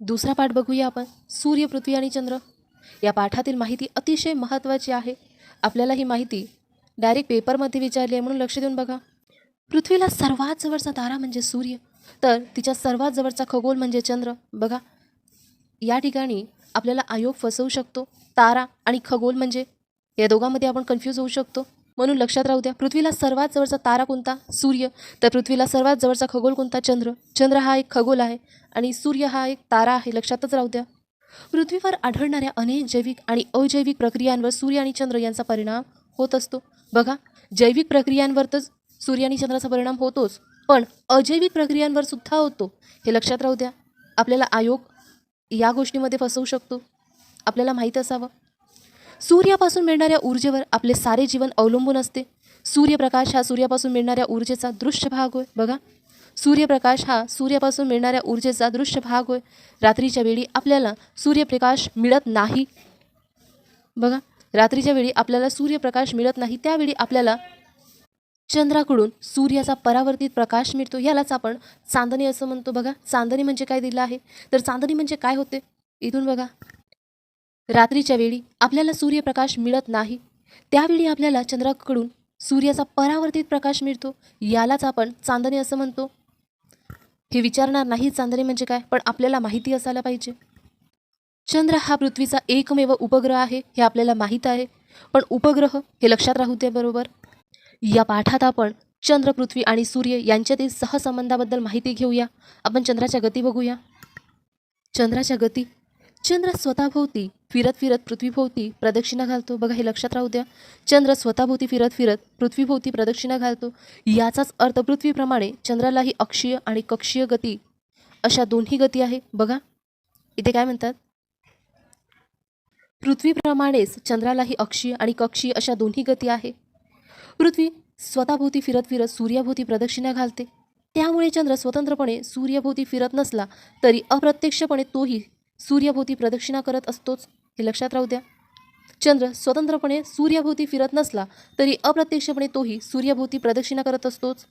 दुसरा पाठ बघूया आपण. सूर्य पृथ्वी आणि चंद्र. या पाठातील माहिती अतिशय महत्त्वाची आहे. आपल्याला ही माहिती डायरेक्ट पेपरमध्ये विचारली आहे म्हणून लक्ष देऊन बघा. पृथ्वीला सर्वात जवळचा तारा म्हणजे सूर्य. तर तिच्या सर्वात जवळचा खगोल म्हणजे चंद्र. बघा. या ठिकाणी आपल्याला आयोग फसवू शकतो. तारा आणि खगोल म्हणजे या दोघांमध्ये आपण कन्फ्यूज होऊ शकतो. म्हणून लक्षात राहू द्या. पृथ्वीला सर्वात जवळचा तारा कोणता? सूर्य. तर पृथ्वीला सर्वात जवळचा खगोल कोणता? चंद्र. चंद्र हा एक खगोल आहे आणि सूर्य हा एक तारा आहे. लक्षातच राहू द्या. पृथ्वीवर आढळणाऱ्या अनेक जैविक आणि अजैविक प्रक्रियांवर सूर्य आणि चंद्र यांचा परिणाम होत असतो. बघा जैविक प्रक्रियांवर तर सूर्य आणि चंद्राचा परिणाम होतोच पण अजैविक प्रक्रियांवर सुद्धा होतो. हे लक्षात राहू द्या. आपल्याला आयोग या गोष्टीमध्ये फसवू शकतो. आपल्याला माहीत असावं. सूर्यापासून मिळणाऱ्या ऊर्जेवर आपले सारे जीवन अवलंबून असते. सूर्यप्रकाश हा सूर्यापासून मिळणाऱ्या ऊर्जेचा दृश्य भाग होय. बघा. सूर्यप्रकाश हा सूर्यापासून मिळणाऱ्या ऊर्जेचा दृश्य भाग होय. रात्रीच्या वेळी आपल्याला सूर्यप्रकाश मिळत नाही. बघा. रात्रीच्या वेळी आपल्याला सूर्यप्रकाश मिळत नाही. त्यावेळी आपल्याला चंद्राकडून सूर्याचा परावर्तित प्रकाश मिळतो. यालाच आपण चांदणी असं म्हणतो. बघा. चांदणी म्हणजे काय दिलं आहे? तर चांदणी म्हणजे काय होते? इथून बघा. रात्रीच्या वेळी आपल्याला सूर्यप्रकाश मिळत नाही. त्यावेळी आपल्याला चंद्राकडून सूर्याचा परावर्तित प्रकाश मिळतो. यालाच आपण चांदणे असं म्हणतो. हे विचारणार नाही चांदणे म्हणजे काय पण आपल्याला माहिती असायला पाहिजे. चंद्र हा पृथ्वीचा एकमेव उपग्रह आहे हे आपल्याला माहीत आहे. पण उपग्रह हे लक्षात राहू दे बरोबर. या पाठात आपण चंद्र पृथ्वी आणि सूर्य यांच्यातील सहसंबंधाबद्दल माहिती घेऊया. आपण चंद्राच्या गती बघूया. चंद्राच्या गती. चंद्र स्वतःभोवती फिरत फिरत पृथ्वीभोवती प्रदक्षिणा घालतो. बघा हे लक्षात राहू द्या. चंद्र स्वतःभोवती फिरत फिरत पृथ्वीभोवती प्रदक्षिणा घालतो. याचाच अर्थ पृथ्वीप्रमाणे चंद्रालाही अक्षीय आणि कक्षीय गती अशा दोन्ही गती आहे. बघा इथे काय म्हणतात? पृथ्वीप्रमाणेच चंद्रालाही अक्षीय आणि कक्षीय अशा दोन्ही गती आहे. पृथ्वी स्वतःभोवती फिरत फिरत सूर्याभोवती प्रदक्षिणा घालते. त्यामुळे चंद्र स्वतंत्रपणे सूर्याभोवती फिरत नसला तरी अप्रत्यक्षपणे तोही सूर्याभोवती प्रदक्षिणा करत असतोच हे लक्षात राहू द्या. चंद्र स्वतंत्रपणे सूर्याभोवती फिरत नसला तरी अप्रत्यक्षपणे तोही सूर्याभोवती प्रदक्षिणा करत असतोच.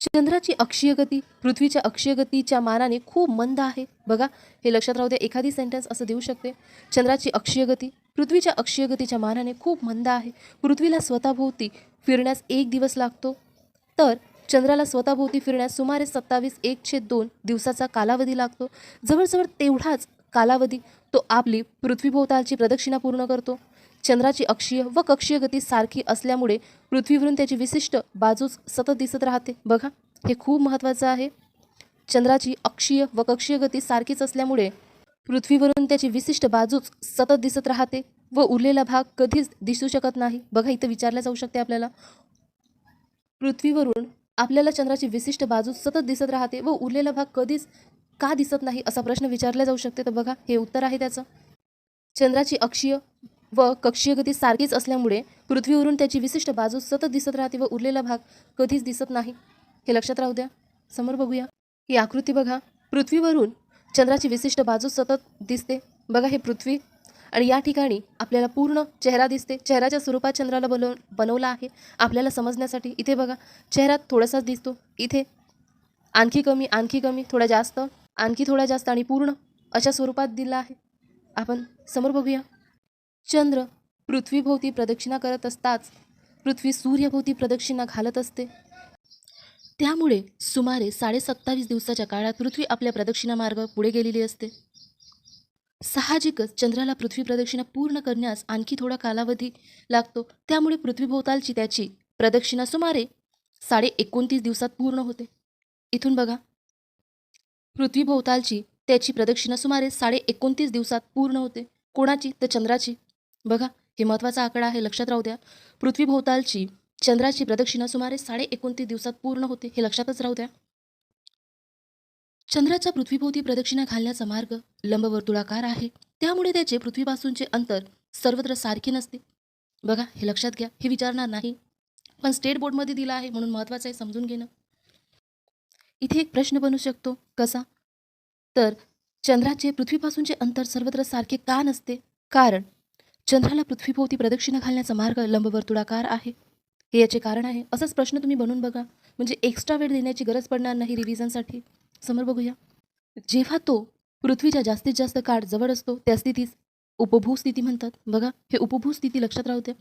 चंद्राची अक्षीय गती पृथ्वीच्या अक्षीय गतीच्या मानाने खूप मंद आहे. बघा हे लक्षात राहू द्या एखादी सेंटेन्स असं देऊ शकते. चंद्राची अक्षीय गती पृथ्वीच्या अक्षीय गतीच्या मानाने खूप मंद आहे. पृथ्वीला स्वतःभोवती फिरण्यास एक दिवस लागतो. तर चंद्राला स्वतःभोवती फिरण्यास सुमारे सत्तावीस एक दोन दिवसाचा कालावधी लागतो. जवळजवळ तेवढाच कालावधी तो आपली पृथ्वीभोवतालची प्रदक्षिणा पूर्ण करतो. चंद्राची अक्षीय व कक्षीय गती सारखी असल्यामुळे पृथ्वीवरून त्याची विशिष्ट बाजूच सतत दिसत राहते. बघा हे खूप महत्त्वाचं आहे. चंद्राची अक्षीय व कक्षीय गती सारखीच असल्यामुळे पृथ्वीवरून त्याची विशिष्ट बाजूच सतत दिसत राहते व उरलेला भाग कधीच दिसू शकत नाही. बघा इथं विचारलं जाऊ शकते आपल्याला. पृथ्वीवरून आपल्याला चंद्राची विशिष्ट बाजू सतत दिसत राहते व उरलेला भाग कधीच का दिसत नाही असा प्रश्न विचारला जाऊ शकते. तर बघा हे उत्तर आहे त्याचं. चंद्राची अक्षीय व कक्षीय गती सारखीच असल्यामुळे पृथ्वीवरून त्याची विशिष्ट बाजू सतत दिसत राहते व उरलेला भाग कधीच दिसत नाही. हे लक्षात राहू द्या. समोर बघूया. ही आकृती बघा. पृथ्वीवरून चंद्राची विशिष्ट बाजू सतत दिसते. बघा हे पृथ्वी आणि या ठिकाणी आपल्याला पूर्ण चेहरा दिसते. चेहऱ्याच्या स्वरूपात चंद्राला बनव बनवला आहे. आपल्याला समजण्यासाठी इथे बघा चेहरा थोडासाच दिसतो. इथे आणखी कमी आणखी कमी थोडा जास्त आणखी थोडा जास्त आणि पूर्ण अशा स्वरूपात दिला आहे. आपण समोर बघूया. चंद्र पृथ्वीभोवती प्रदक्षिणा करत असताच पृथ्वी सूर्यभोवती प्रदक्षिणा घालत असते. त्यामुळे सुमारे साडे सत्तावीस दिवसाच्या काळात पृथ्वी आपल्या प्रदक्षिणा मार्ग पुढे गेलेली असते. साहजिकच चंद्राला पृथ्वी प्रदक्षिणा पूर्ण करण्यास आणखी थोडा कालावधी लागतो. त्यामुळे पृथ्वीभोवतालची त्याची प्रदक्षिणा सुमारे साडे एकोणतीस दिवसात पूर्ण होते. इथून बघा. पृथ्वीभोवतालची त्याची प्रदक्षिणा सुमारे साडे एकोणतीस दिवसात पूर्ण होते. कोणाची? तर चंद्राची. बघा हे महत्त्वाचा आकडा आहे लक्षात राहू द्या. पृथ्वीभोवतालची चंद्राची प्रदक्षिणा सुमारे साडे एकोणतीस दिवसात पूर्ण होते हे लक्षातच राहू द्या. चंद्राच्या पृथ्वीभोवती प्रदक्षिणा घालण्याचा मार्ग लंबवर्तुळाकार आहे. त्यामुळे त्याचे पृथ्वीपासूनचे अंतर सर्वत्र सारखे नसते. बघा हे लक्षात घ्या हे विचारणार नाही. पण स्टेट बोर्डमध्ये दिलं आहे म्हणून महत्त्वाचं आहे समजून घेणं. इथे एक प्रश्न बनू शकतो. कसा? तर चंद्राचे पृथ्वीपासूनचे अंतर सर्वत्र सारखे का नसते? कारण चंद्राला पृथ्वीभोवती प्रदक्षिणा घालण्याचा मार्ग लंबवर्तुळाकार आहे. हे याचे कारण आहे. असाच प्रश्न तुम्ही बनवून बघा. म्हणजे एक्स्ट्रा वेळ देण्याची गरज पडणार नाही रिव्हिजनसाठी समोर बघूया. जेव्हा तो पृथ्वीच्या जास्तीत जास्त काळ जवळ असतो त्या स्थितीस उपभू स्थिती म्हणतात. बघा हे उपभू स्थिती लक्षात राहते.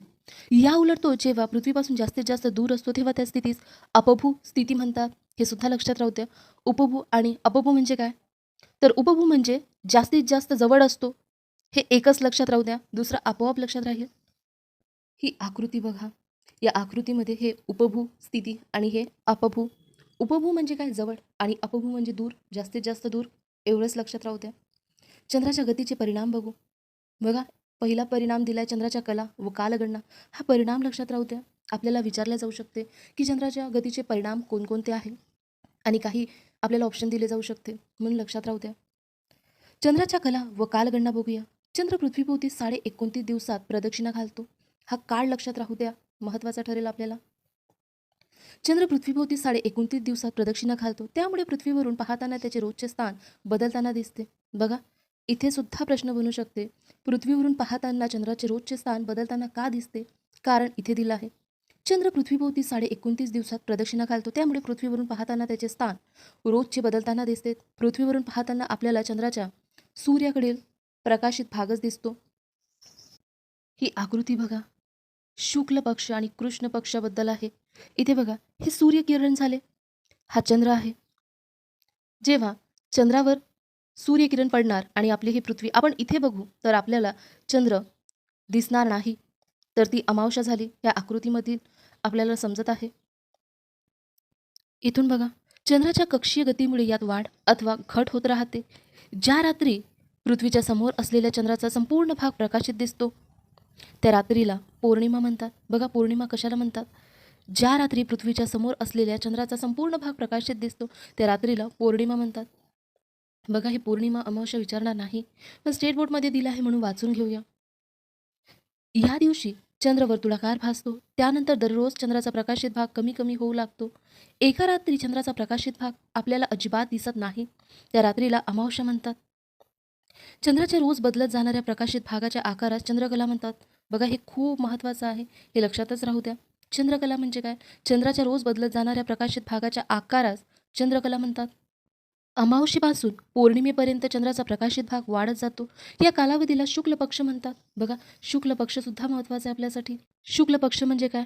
या उलट तो जेव्हा पृथ्वीपासून जास्तीत जास्त दूर असतो तेव्हा त्या स्थितीस अपभू स्थिती म्हणतात. हे सुद्धा लक्षात राहते. उपभू आणि अपभू म्हणजे काय? तर उपभू म्हणजे जास्तीत जास्त जवळ असतो. हे एकच लक्षात राहू द्या. दुसरं आपोआप लक्षात राहील. ही आकृती बघा. या आकृतीमध्ये हे उपभू स्थिती आणि हे अपभू उपभू म्हणजे काय? जवळ. आणि अपभू म्हणजे दूर. जास्तीत जास्त दूर. एवढंच लक्षात राहू द्या. चंद्राच्या गतीचे परिणाम बघू. बघा पहिला परिणाम दिलाय चंद्राच्या कला व कालगणना. हा परिणाम लक्षात राहू द्या. आपल्याला विचारले जाऊ शकते की चंद्राच्या गतीचे परिणाम कोणकोणते आहे आणि काही आपल्याला ऑप्शन दिले जाऊ शकते. म्हणून लक्षात राहू द्या. चंद्राच्या कला व कालगणना बघूया. चंद्र पृथ्वीभोवती साडे एकोणतीस दिवसात प्रदक्षिणा घालतो. हा काळ लक्षात राहू द्या. महत्त्वाचा ठरेल आपल्याला. चंद्र पृथ्वीभोवती साडे एकोणतीस दिवसात प्रदक्षिणा घालतो. त्यामुळे पृथ्वीवरून पाहताना त्याचे रोजचे स्थान बदलताना दिसते. बघा इथे सुद्धा प्रश्न बनू शकते. पृथ्वीवरून पाहताना चंद्राचे रोजचे स्थान बदलताना का दिसते? कारण इथे दिलं आहे. चंद्र पृथ्वीभोवती साडे एकोणतीस दिवसात प्रदक्षिणा घालतो. त्यामुळे पृथ्वीवरून पाहताना त्याचे स्थान रोजचे बदलताना दिसते. पृथ्वीवरून पाहताना आपल्याला चंद्राच्या सूर्याकडील प्रकाशित भागच दिसतो. ही आकृती बघा. शुक्ल पक्ष आणि कृष्ण पक्षाबद्दल आहे. इथे बघा हे सूर्यकिरण झाले. हा चंद्र आहे. जेव्हा चंद्रावर सूर्यकिरण पडणार आणि आपली ही पृथ्वी आपण इथे बघू तर आपल्याला चंद्र दिसणार नाही. तर ती अमावशा झाली. या आकृतीमधील आपल्याला समजत आहे. इथून बघा चंद्राच्या कक्षीय गतीमुळे यात वाढ अथवा घट होत राहते. ज्या रात्री पृथ्वीच्या समोर असलेल्या चंद्राचा संपूर्ण भाग प्रकाशित दिसतो त्या रात्रीला पौर्णिमा म्हणतात. बघा पौर्णिमा कशाला म्हणतात? ज्या रात्री पृथ्वीच्या समोर असलेल्या चंद्राचा संपूर्ण भाग प्रकाशित दिसतो त्या रात्रीला पौर्णिमा म्हणतात. बघा हे पौर्णिमा अमावस्या विचारणार नाही पण स्टेट बोर्डमध्ये दिलं आहे म्हणून वाचून घेऊया. ह्या दिवशी चंद्र वर्तुळाकार भासतो. त्यानंतर दररोज चंद्राचा प्रकाशित भाग कमी कमी होऊ लागतो. एका रात्री चंद्राचा प्रकाशित भाग आपल्याला अजिबात दिसत नाही. त्या रात्रीला अमावस्या म्हणतात. चंद्राच्या रोज बदलत जाणाऱ्या प्रकाशित भागाच्या आकारास चंद्रकला म्हणतात. बघा हे खूप महत्त्वाचं आहे. हे लक्षातच राहू द्या. चंद्रकला म्हणजे काय? चंद्राच्या रोज बदलत जाणाऱ्या प्रकाशित भागाच्या आकारास चंद्रकला म्हणतात. अमावशीपासून पौर्णिमेपर्यंत चंद्राचा प्रकाशित भाग वाढत जातो. या कालावधीला शुक्ल पक्ष म्हणतात. बघा शुक्ल पक्ष सुद्धा महत्त्वाचा आहे आपल्यासाठी. शुक्ल पक्ष म्हणजे काय?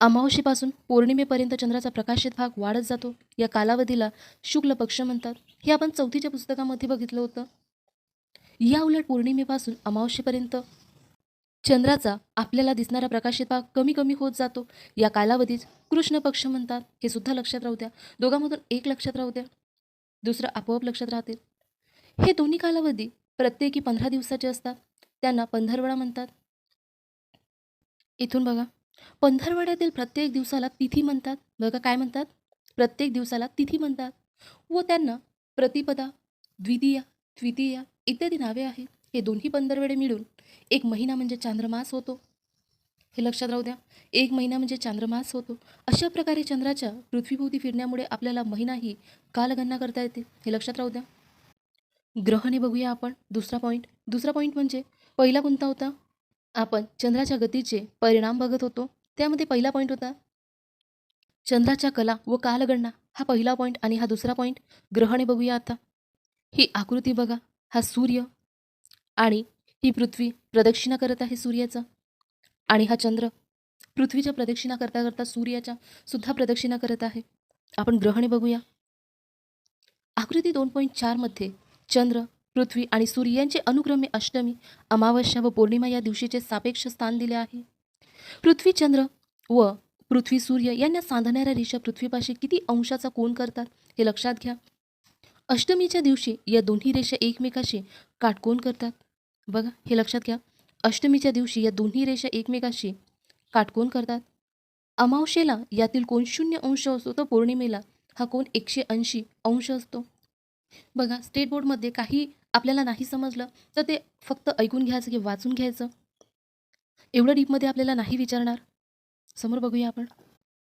अमावशीपासून पौर्णिमेपर्यंत चंद्राचा प्रकाशित भाग वाढत जातो. या कालावधीला शुक्ल पक्ष म्हणतात. हे आपण चौथीच्या पुस्तकामध्ये बघितलं होतं. या उलट पौर्णिमेपासून अमावस्येपर्यंत चंद्राचा आपल्याला दिसणारा प्रकाशित कमी कमी होत जातो. या कालावधीत कृष्ण पक्ष म्हणतात हे सुद्धा लक्षात राहू द्या. दोघांमधून एक लक्षात राहू द्या दुसरं आपोआप लक्षात राहतील. हे दोन्ही कालावधी प्रत्येकी पंधरा दिवसाचे असतात. त्यांना पंधरवडा म्हणतात. इथून बघा. पंधरवड्यातील प्रत्येक दिवसाला तिथी म्हणतात. बघा काय म्हणतात? प्रत्येक दिवसाला तिथी म्हणतात. व त्यांना प्रतिपदा द्वितीया द्वितीया इत्यादी नावे आहेत. हे दोन्ही पंधरवडे मिळून एक महिना म्हणजे चांद्रमास होतो. हे लक्षात राहू द्या. एक महिना म्हणजे चांद्रमास होतो. अशा प्रकारे चंद्राच्या पृथ्वीभोवती फिरण्यामुळे आपल्याला महिनाही कालगणना करता येते. हे लक्षात राहू द्या. ग्रहणे बघूया आपण. दुसरा पॉईंट दुसरा पॉईंट म्हणजे पहिला कोणता होता? आपण चंद्राच्या गतीचे परिणाम बघत होतो. त्यामध्ये पहिला पॉईंट होता. चंद्राच्या कला व कालगणना हा पहिला पॉईंट आणि हा दुसरा पॉईंट ग्रहणे बघूया आता. ही आकृती बघा. हा सूर्य आणि ही पृथ्वी प्रदक्षिणा करत आहे सूर्याचा आणि हा चंद्र पृथ्वीच्या प्रदक्षिणा करता करता सूर्याच्या सुद्धा प्रदक्षिणा करत आहे. आपण ग्रहणे बघूया. आकृती दोन पॉईंट चारमध्ये चंद्र पृथ्वी आणि सूर्य यांचे अनुक्रमे अष्टमी अमावस्या व पौर्णिमा या दिवशीचे सापेक्ष स्थान दिले आहे. पृथ्वी चंद्र व पृथ्वी सूर्य यांना सांधणाऱ्या रेषा पृथ्वीपाशी किती अंशाचा कोण करतात हे लक्षात घ्या. अष्टमीच्या दिवशी या दोन्ही रेषा एकमेकाशी काटकोन करतात. बघा हे लक्षात घ्या. अष्टमीच्या दिवशी या दोन्ही रेषा एकमेकाशी काटकोन करतात. अमावशेला यातील कोण शून्य अंश असतो तर पौर्णिमेला हा कोण एकशे ऐंशी अंश असतो. बघा स्टेट बोर्डमध्ये काही आपल्याला नाही समजलं तर ते फक्त ऐकून घ्यायचं किंवा वाचून घ्यायचं. एवढं डीपमध्ये आपल्याला नाही विचारणार. समोर बघूया आपण.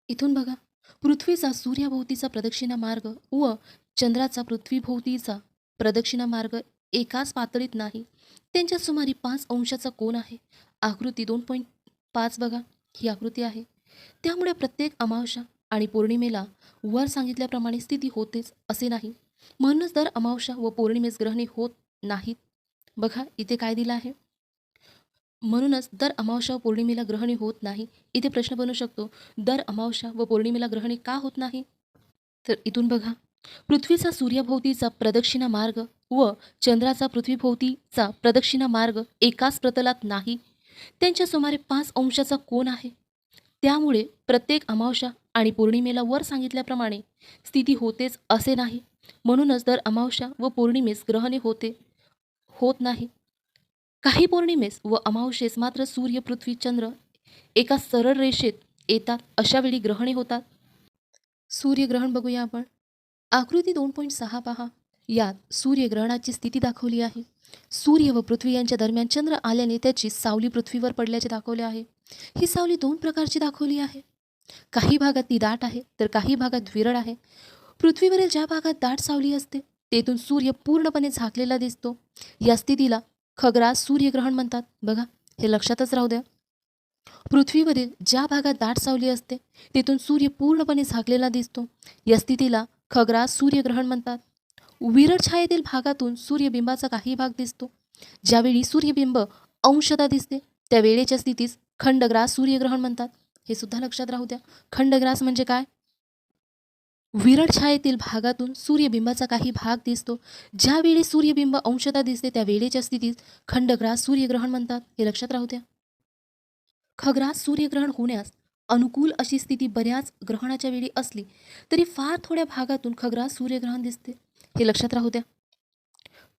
इथून बघा पृथ्वीचा सूर्याभोवतीचा प्रदक्षिणा मार्ग व चंद्राचा पृथ्वीभोवतीचा प्रदक्षिणा मार्ग एकाच पातळीत नाही. त्यांच्या सुमारे पाच अंशाचा कोण आहे. आकृती दोन पॉईंट पाच बघा. ही आकृती आहे. त्यामुळे प्रत्येक अमावस्या आणि पौर्णिमेला वर सांगितल्याप्रमाणे स्थिती होतेच असे नाही. म्हणूनच दर अमावस्या व पौर्णिमेस ग्रहणे होत नाहीत. बघा इथे काय दिलं आहे? म्हणूनच दर अमावस्या व पौर्णिमेला ग्रहणे होत नाही. इथे प्रश्न बनू शकतो दर अमावस्या व पौर्णिमेला ग्रहणे का होत नाही? तर इथून बघा. पृथ्वीचा सूर्याभोवतीचा प्रदक्षिणा मार्ग व चंद्राचा पृथ्वीभोवतीचा प्रदक्षिणा मार्ग एकाच प्रतलात नाही. त्यांच्या सुमारे पाच अंशाचा कोण आहे. त्यामुळे प्रत्येक अमावशा आणि पौर्णिमेला वर सांगितल्याप्रमाणे स्थिती होतेच असे नाही. म्हणूनच दर अमावशा व पौर्णिमेस ग्रहणे होते होत नाही. काही पौर्णिमेस व अमावशेस मात्र सूर्य पृथ्वी चंद्र एका सरळ रेषेत येतात अशावेळी ग्रहणे होतात. सूर्यग्रहण बघूया आपण. आकृती दोन पॉईंट सहा पहा. यात सूर्यग्रहणाची स्थिती दाखवली आहे. सूर्य व पृथ्वी यांच्या दरम्यान चंद्र आल्याने त्याची सावली पृथ्वीवर पडल्याचे दाखवले आहे. ही सावली दोन प्रकारची दाखवली आहे. काही भागात ती दाट आहे तर काही भागात विरळ आहे. पृथ्वीवरील ज्या भागात दाट सावली असते तेथून सूर्य पूर्णपणे झाकलेला दिसतो. या स्थितीला खग्रास सूर्यग्रहण म्हणतात. बघा हे लक्षातच राहू द्या. पृथ्वीवरील ज्या भागात दाट सावली असते तेथून सूर्य पूर्णपणे झाकलेला दिसतो. या स्थितीला खग्रास सूर्यग्रहण म्हणतात. विरळ छायेतील भागातून सूर्यबिंबाचा काही भाग दिसतो. ज्यावेळी सूर्यबिंब अंशता दिसते त्या वेळेच्या स्थितीस खंडग्रास सूर्यग्रहण म्हणतात. हे सुद्धा लक्षात राहू द्या. खंडग्रास म्हणजे काय? विरळ छायेतील भागातून सूर्यबिंबाचा काही भाग दिसतो. ज्यावेळी सूर्यबिंब अंशता दिसते त्या वेळेच्या स्थितीत खंडग्रास सूर्यग्रहण म्हणतात. हे लक्षात राहू द्या. खग्रास सूर्यग्रहण होण्यास अनुकूल अशी स्थिती बऱ्याच ग्रहणाच्या वेळी असली तरी फार थोड्या भागातून खग्रास सूर्यग्रहण दिसते. हे लक्षात राहू द्या.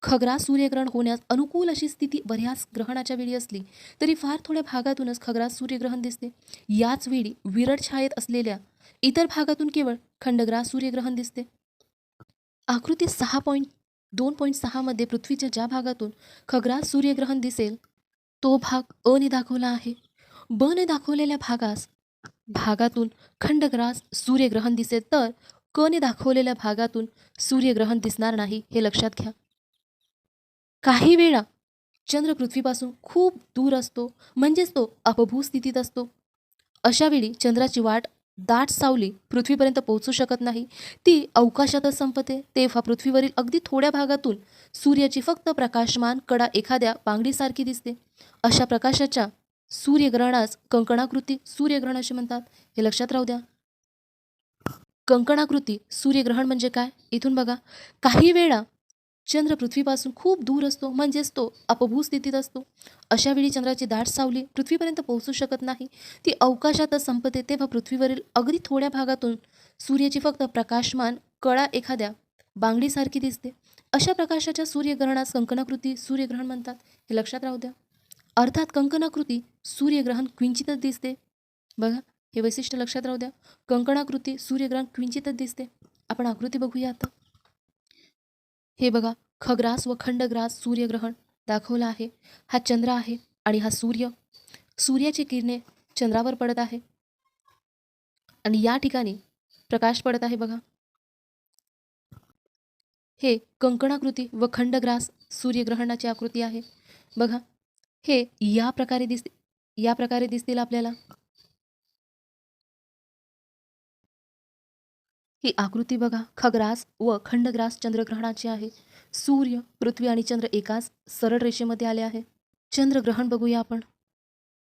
खग्रास सूर्यग्रहण होण्यास अनुकूल अशी स्थिती बऱ्याच ग्रहणाच्या वेळी असली तरी फार थोड्या भागातूनच खग्रास सूर्यग्रहण दिसते. याच वेळी विरळ छायेत असलेल्या इतर भागातून केवळ खंडग्रास सूर्यग्रहण दिसते. आकृती सहा पॉईंट दोन पॉईंट सहामध्ये पृथ्वीच्या ज्या भागातून खग्रास सूर्यग्रहण दिसेल तो भाग अने दाखवला आहे. ब ने दाखवलेल्या भागास भागातून खंडग्रास सूर्यग्रहण दिसेल तर कने दाखवलेल्या भागातून सूर्यग्रहण दिसणार नाही हे लक्षात घ्या. काही वेळा चंद्र पृथ्वीपासून खूप दूर असतो म्हणजेच तो अपभू स्थितीत असतो. अशावेळी चंद्राची वाट दाट सावली पृथ्वीपर्यंत पोहोचू शकत नाही. ती अवकाशातच संपते. तेव्हा पृथ्वीवरील अगदी थोड्या भागातून सूर्याची फक्त प्रकाशमान कडा एखाद्या बांगडीसारखी दिसते. अशा प्रकाशाच्या सूर्यग्रहणास कंकणाकृती सूर्यग्रहण असे म्हणतात. हे लक्षात राहू द्या. कंकणाकृती सूर्यग्रहण म्हणजे काय? इथून बघा. काही वेळा चंद्र पृथ्वीपासून खूप दूर असतो म्हणजेच तो अपभू स्थितीत असतो. अशा वेळी चंद्राची दाट सावली पृथ्वीपर्यंत पोहोचू शकत नाही. ती अवकाशातच संपते तेव्हा पृथ्वीवरील अगदी थोड्या भागातून सूर्याची फक्त प्रकाशमान कळा एखाद्या बांगडीसारखी दिसते. अशा प्रकाशाच्या सूर्यग्रहणास कंकणाकृती सूर्यग्रहण म्हणतात. हे लक्षात राहू द्या. अर्थात कंकणाकृती सूर्यग्रहण क्विंचितच दिसते. बघा हे वैशिष्ट्य लक्षात राहू द्या. कंकणाकृती सूर्यग्रहण क्विंचितच दिसते. आपण आकृती बघूया आता. हे बघा खग्रास व खंडग्रास सूर्यग्रहण दाखवलं आहे. हा चंद्र आहे आणि हा सूर्य. सूर्याची किरणे चंद्रावर पडत आहे. आणि या ठिकाणी प्रकाश पडत आहे बघा. हे कंकणाकृती व खंडग्रास सूर्यग्रहणाची आकृती आहे. बघा हे या प्रकारे दिस या प्रकारे दिसतील आपल्याला? ही आकृती बघा. खग्रास व खंडग्रास चंद्रग्रहणाची आहे. सूर्य पृथ्वी आणि चंद्र एकाच सरळ रेषेमध्ये आले आहे. चंद्रग्रहण बघूया आपण.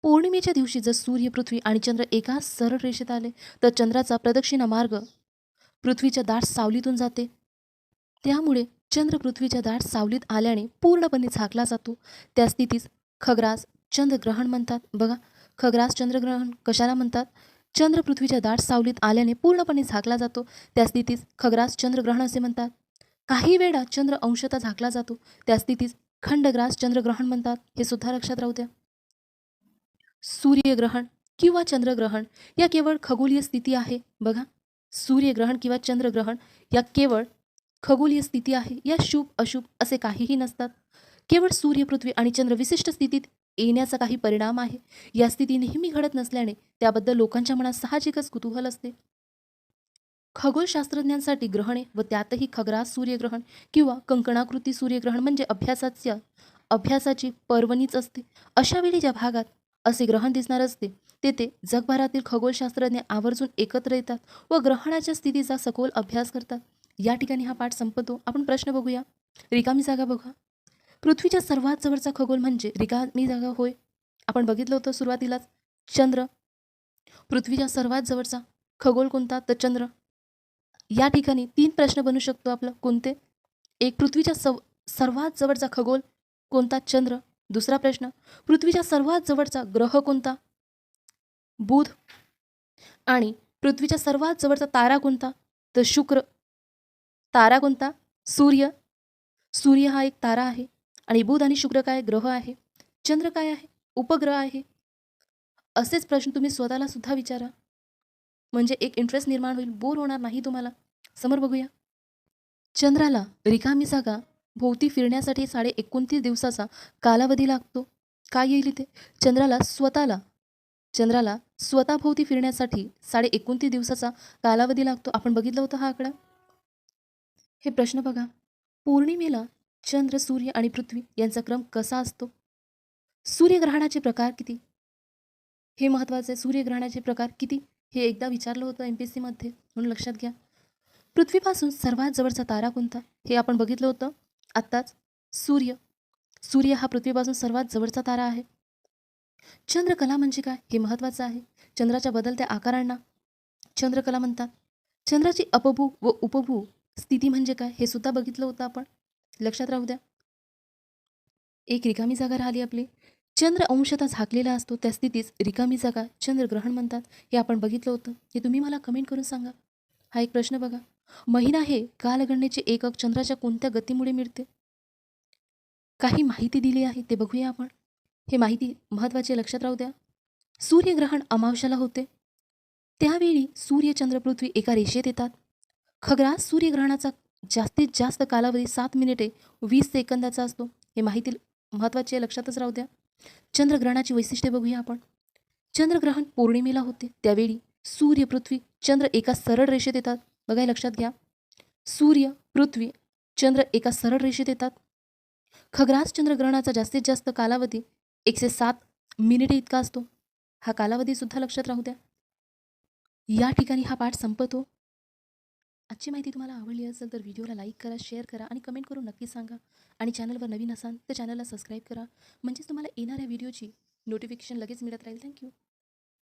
पौर्णिमेच्या दिवशी जर सूर्य पृथ्वी आणि चंद्र एकाच सरळ रेषेत आले तर चंद्राचा प्रदक्षिणा मार्ग पृथ्वीच्या दाट सावलीतून जाते. त्यामुळे चंद्र पृथ्वीच्या दाट सावलीत आल्याने पूर्णपणे झाकला जातो. त्या स्थितीस खग्रास चंद्रग्रहण म्हणतात. बघा खग्रास चंद्रग्रहण कशाला म्हणतात? चंद्र पृथ्वीच्या दाट सावलीत आल्याने पूर्णपणे झाकला जातो. त्या स्थितीस खग्रास चंद्रग्रहण असे म्हणतात. काही वेळा चंद्र अंशतः झाकला जातो. त्या स्थितीस खंडग्रास चंद्रग्रहण म्हणतात. हे सुद्धा लक्षात राहू द्या. सूर्यग्रहण किंवा चंद्रग्रहण या केवळ खगोलीय स्थिती आहे. बघा सूर्यग्रहण किंवा चंद्रग्रहण या केवळ खगोलीय स्थिती आहे. या शुभ अशुभ असे काहीही नसतात. केवळ सूर्य पृथ्वी आणि चंद्र विशिष्ट स्थितीत येण्याचा काही परिणाम आहे. या स्थिती नेहमी घडत नसल्याने त्याबद्दल लोकांच्या मनात साहजिकच कुतूहल असते. खगोलशास्त्रज्ञांसाठी ग्रहणे व त्यातही खग्रास सूर्यग्रहण किंवा कंकणाकृती सूर्यग्रहण म्हणजे अभ्यासाच्या अभ्यासाची पर्वणीच असते. अशा वेळी ज्या भागात असे ग्रहण दिसणार असते तेथे जगभरातील खगोलशास्त्रज्ञ आवर्जून एकत्र येतात व ग्रहणाच्या स्थितीचा सखोल अभ्यास करतात. या ठिकाणी हा पाठ संपतो. आपण प्रश्न बघूया. रिकामी जागा बघा. पृथ्वीच्या सर्वात जवळचा खगोल म्हणजे रिकामी जागा होय. आपण बघितलं होतं सुरुवातीलाच. चंद्र. पृथ्वीच्या सर्वात जवळचा खगोल कोणता? तर चंद्र. या ठिकाणी तीन प्रश्न बनू शकतो आपलं. कोणते? एक पृथ्वीच्या सव सर्वात जवळचा खगोल कोणता? चंद्र. दुसरा प्रश्न पृथ्वीच्या सर्वात जवळचा ग्रह कोणता? बुध. आणि पृथ्वीच्या सर्वात जवळचा तारा कोणता? तर शुक्र. तारा कोणता? सूर्य. सूर्य हा एक तारा आहे. आणि बुध आणि शुक्र काय? ग्रह आहे. चंद्र काय आहे? उपग्रह आहे. असेच प्रश्न तुम्ही स्वतःला सुद्धा विचारा. म्हणजे एक इंटरेस्ट निर्माण होईल. बोर होणार नाही तुम्हाला. समोर बघूया. चंद्राला रिकामी जागा भोवती फिरण्यासाठी साडे एकोणतीस दिवसाचा कालावधी लागतो. काय येईल इथे? चंद्राला स्वतःला चंद्राला स्वतःभोवती फिरण्यासाठी साडे एकोणतीस दिवसाचा कालावधी लागतो. आपण बघितलं होतं हा आकडा? हे प्रश्न बघा. पौर्णिमेला चंद्र सूर्य आणि पृथ्वी यांचा क्रम कसा असतो? सूर्यग्रहणाचे प्रकार किती? हे महत्त्वाचे सूर्यग्रहणाचे प्रकार किती? हे एकदा विचारलं होतं एम पी एस सीमध्ये म्हणून लक्षात घ्या. पृथ्वीपासून सर्वात जवळचा तारा कोणता? हे आपण बघितलं होतं. आत्ताच सूर्य. सूर्य हा पृथ्वीपासून सर्वात जवळचा तारा आहे. चंद्रकला म्हणजे काय? हे महत्त्वाचं आहे. चंद्राच्या बदलत्या आकारांना चंद्रकला म्हणतात. चंद्राची अपभू व उपभू स्थिती म्हणजे काय? हे सुद्धा बघितलं होतं आपण. लक्षात राहू द्या. एक रिकामी जागा राहिली आपली. चंद्र अंशतः झाकलेला असतो. त्या स्थितीच रिकामी जागा चंद्रग्रहण म्हणतात. हे आपण बघितलं होतं. हे तुम्ही मला कमेंट करून सांगा. हा एक प्रश्न बघा. महिना हे कालगणनेचे एकक चंद्राच्या कोणत्या गतीमुळे मिळते? काही माहिती दिली आहे ते बघूया आपण. हे माहिती महत्त्वाचे लक्षात राहू द्या. सूर्यग्रहण अमावश्याला होते. त्यावेळी सूर्य चंद्र पृथ्वी एका रेषेत येतात. खग्रास सूर्यग्रहणाचा जास्तीत जास्त कालावधी सात मिनिटे वीस सेकंदाचा असतो. हे माहिती महत्त्वाची आहे लक्षातच राहू द्या. चंद्रग्रहणाची वैशिष्ट्ये बघूया आपण. चंद्रग्रहण पौर्णिमेला होते. त्यावेळी सूर्य पृथ्वी चंद्र एका सरळ रेषेत येतात. बघा लक्षात घ्या. सूर्य पृथ्वी चंद्र एका सरळ रेषेत येतात. खग्रास चंद्रग्रहणाचा जास्तीत जास्त कालावधी एकशे सात मिनिटे इतका असतो. हा कालावधीसुद्धा लक्षात राहू द्या. या ठिकाणी हा पाठ संपतो. आजची माहिती तुम्हाला आवडली असेल तर व्हिडिओला लाईक करा शेअर करा आणि कमेंट करून नक्की सांगा. आणि चॅनलवर नवीन असाल तर चॅनलला सबस्क्राईब करा. म्हणजेच तुम्हाला येणाऱ्या व्हिडिओची नोटिफिकेशन लगेच मिळत राहील. थँक्यू